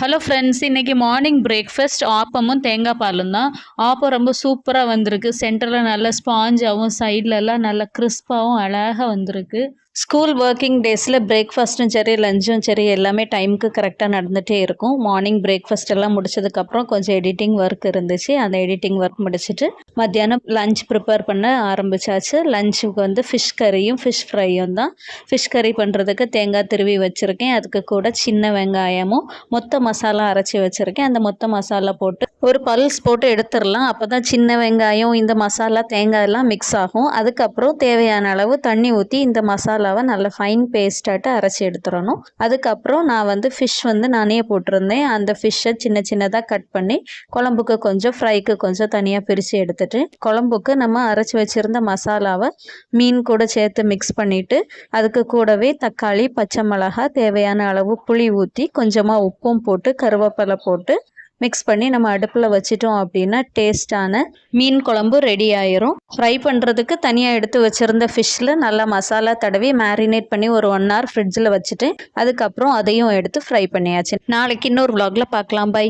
Hello friends இன்னைக்கு morning breakfast ஆப்பமும் தேங்காய் பாலும் தான். ஆப்பம் ரொம்ப சூப்பராக வந்திருக்கு. சென்டரில் நல்ல ஸ்பாஞ்சாகவும் சைட்லலாம் நல்ல கிறிஸ்பாகவும் அழகாக வந்திருக்கு. ஸ்கூல் ஒர்க்கிங் டேஸில் பிரேக்ஃபாஸ்ட்டும் சரி லஞ்சும் சரி எல்லாமே டைமுக்கு கரெக்டாக நடந்துகிட்டே இருக்கும். மார்னிங் பிரேக்ஃபாஸ்ட் எல்லாம் முடிச்சதுக்கப்புறம் கொஞ்சம் எடிட்டிங் ஒர்க் இருந்துச்சு. அந்த எடிட்டிங் ஒர்க் முடிச்சுட்டு மத்தியானம் லஞ்ச் ப்ரிப்பேர் பண்ண ஆரம்பிச்சாச்சு. லஞ்சுக்கு வந்து ஃபிஷ் கறியும் ஃபிஷ் ஃப்ரையும் தான். ஃபிஷ் கறி பண்ணுறதுக்கு தேங்காய் திருவி வச்சுருக்கேன். அதுக்கு கூட சின்ன வெங்காயமும் மொத்த மசாலா அரைச்சி வச்சுருக்கேன். அந்த மொத்த மசாலா போட்டு ஒரு பல்ஸ் போட்டு எடுத்துடலாம். அப்போ தான் சின்ன வெங்காயம் இந்த மசாலா தேங்காய் எல்லாம் மிக்ஸ் ஆகும். அதுக்கப்புறம் தேவையான அளவு தண்ணி ஊற்றி இந்த மசாலாவை நல்லா ஃபைன் பேஸ்டாட்டு அரைச்சி எடுத்துடணும். அதுக்கப்புறம் நான் வந்து ஃபிஷ் வந்து நானே போட்டிருந்தேன். அந்த ஃபிஷ்ஷை சின்ன சின்னதாக கட் பண்ணி குழம்புக்கு கொஞ்சம் ஃப்ரைக்கு கொஞ்சம் தனியாக பிரித்து எடுத்துட்டு குழம்புக்கு நம்ம அரைச்சி வச்சுருந்த மசாலாவை மீன் கூட சேர்த்து மிக்ஸ் பண்ணிவிட்டு அதுக்கு கூடவே தக்காளி பச்சை மிளகா தேவையான அளவு புளி ஊற்றி கொஞ்சமாக உப்பும் போட்டு கருவேப்பிலை போட்டு மிக்ஸ் பண்ணி நம்ம அடுப்பில் வச்சிட்டோம் அப்படின்னா டேஸ்டான மீன் குழம்பு ரெடி ஆயிரும். ஃப்ரை பண்ணுறதுக்கு தனியாக எடுத்து வச்சுருந்த ஃபிஷ்ஷில் நல்லா மசாலா தடவி மேரினேட் பண்ணி ஒரு ஒன் ஹவர் ஃப்ரிட்ஜில் வச்சுட்டு அதுக்கப்புறம் அதையும் எடுத்து ஃப்ரை பண்ணியாச்சு. நாளைக்கு இன்னொரு vlogல பார்க்கலாம் பை